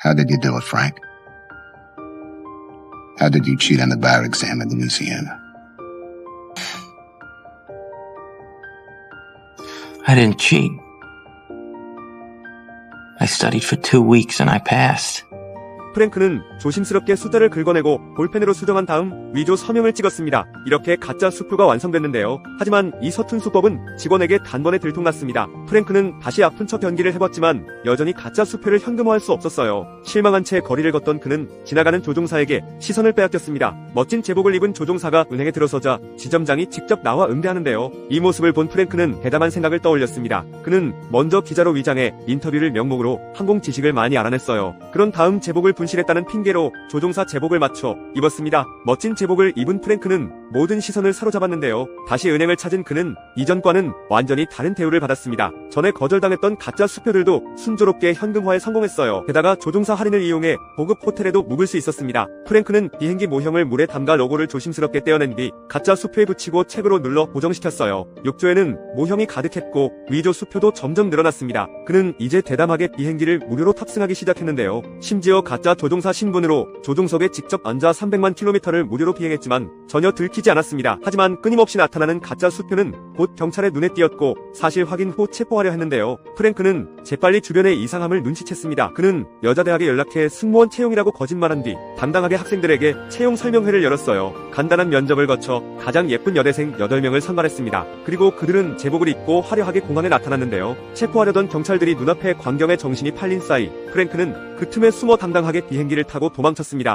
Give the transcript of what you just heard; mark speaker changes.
Speaker 1: How did you do it, Frank? How did you cheat on the bar exam in Louisiana?
Speaker 2: I didn't cheat. I studied for two weeks and I passed.
Speaker 3: 프랭크는 조심스럽게 숫자를 긁어내고 볼펜으로 수정한 다음 위조 서명을 찍었습니다. 이렇게 가짜 수표가 완성됐는데요. 하지만 이 서툰 수법은 직원에게 단번에 들통났습니다. 프랭크는 다시 아픈 척 연기를 해봤지만 여전히 가짜 수표를 현금화할 수 없었어요. 실망한 채 거리를 걷던 그는 지나가는 조종사에게 시선을 빼앗겼습니다. 멋진 제복을 입은 조종사가 은행에 들어서자 지점장이 직접 나와 응대하는데요. 이 모습을 본 프랭크는 대담한 생각을 떠올렸습니다. 그는 먼저 기자로 위장해 인터뷰를 명목으로 항공 지식을 많이 알아냈어요. 그런 다음 제복을 분실했다는 핑계로 조종사 제복을 맞춰 입었습니다. 멋진 제복을 입은 프랭크는 모든 시선을 사로잡았는데요. 다시 은행을 찾은 그는 이전과는 완전히 다른 대우를 받았습니다. 전에 거절당했던 가짜 수표들도 순조롭게 현금화에 성공했어요. 게다가 조종사 할인을 이용해 고급 호텔에도 묵을 수 있었습니다. 프랭크는 비행기 모형을 물에 담가 로고를 조심스럽게 떼어낸 뒤 가짜 수표에 붙이고 책으로 눌러 보정시켰어요. 욕조에는 모형이 가득했고 위조 수표도 점점 늘어났습니다. 그는 이제 대담하게 비행기를 무료로 탑승하기 시작했는데요. 심지어 가짜 조종사 신분으로 조종석에 직접 앉아 300만 킬로미터를 무료로 비행했지만 전혀 들키지 않았습니다. 하지만 끊임없이 나타나는 가짜 수표는 곧 경찰의 눈에 띄었고 사실 확인 후 체포하려 했는데요. 프랭크는 재빨리 주변의 이상함을 눈치챘습니다. 그는 여자대학에 연락해 승무원 채용이라고 거짓말한 뒤 당당하게 학생들에게 채용 설명회를 열었어요. 간단한 면접을 거쳐 가장 예쁜 여대생 8명을 선발했습니다. 그리고 그들은 제복을 입고 화려하게 공항에 나타났는데요. 체포하려던 경찰들이 눈앞에 광경에 정신이 팔린 사이 프랭크는 그 틈에 숨어 당당하게 비행기를 타고 도망쳤습니다.